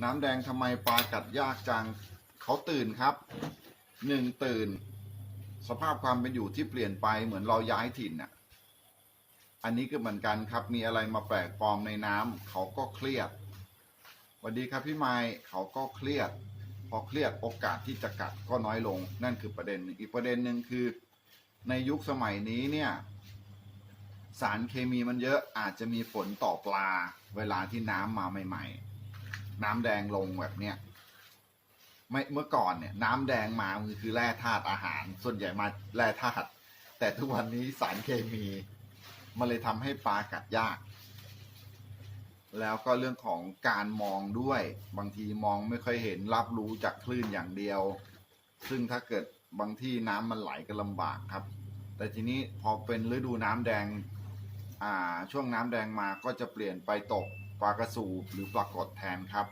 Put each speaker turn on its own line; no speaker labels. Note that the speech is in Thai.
น้ำแดงทำไมปลากัดยากจังเขาตื่นครับหนึ่งตื่น สภาพความเป็นอยู่ที่เปลี่ยนไปเหมือนเราย้ายถิ่นน่ะ อันนี้ก็เหมือนกันครับ มีอะไรมาแปลกปลอมในน้ำเขาก็เครียดสวัสดีครับพี่ไม้เขาก็เครียด พอเครียดโอกาสที่จะกัดก็น้อยลง นั่นคือประเด็นหนึ่งอีกประเด็นหนึ่งคือ ในยุคสมัยนี้เนี่ย สารเคมีมันเยอะอาจจะมีผลต่อปลา เวลาที่น้ำมาใหม่ ๆ น้ำแดงลงแบบเนี้ยไม่เมื่อก่อนเนี่ย น้ำแดงมามันคือแร่ธาตุอาหาร ส่วนใหญ่มาแร่ธาตุแต่ทุกวันนี้สารเคมีมันเลยทำให้ปลากัดยาก แล้วก็เรื่องของการมองด้วย บางทีมองไม่ค่อยเห็นรับรู้จากคลื่นอย่างเดียว ซึ่งถ้าเกิดบางที่น้ำมันไหลก็ลำบากครับ แต่ทีนี้พอเป็นฤดูน้ำแดง อ่า ช่วงน้ำแดงมาก็จะเปลี่ยนไปตก ปลากระสูบหรือปลากดแทนครับ